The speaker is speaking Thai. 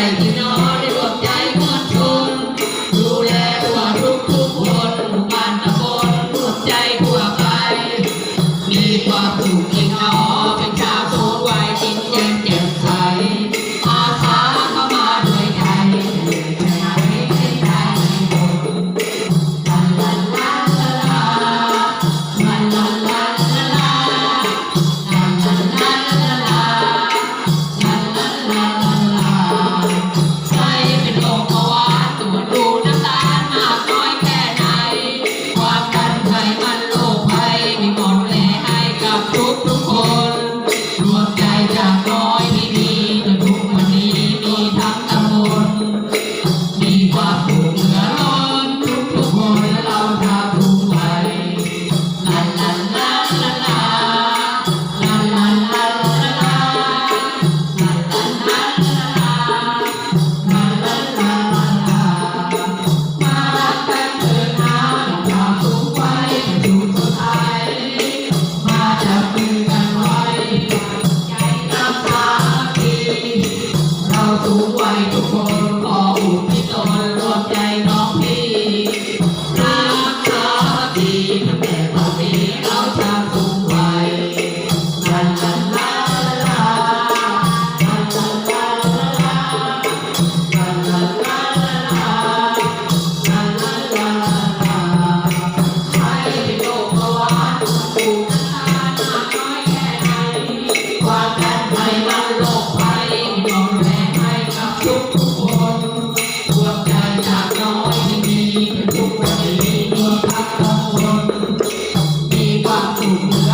I do not. จากร้อยที่มีจนทุกวันนี้มีทั้งตะโกมีความผูกเหนือนทุกทุกคนเราทำทุกไปลาลาลาลาลาลาลาลาลาลาลาลาลาลาลาลาลาลามารักกัเถิดนะความสุขไว้เป็นสุขสุทยมาจั Música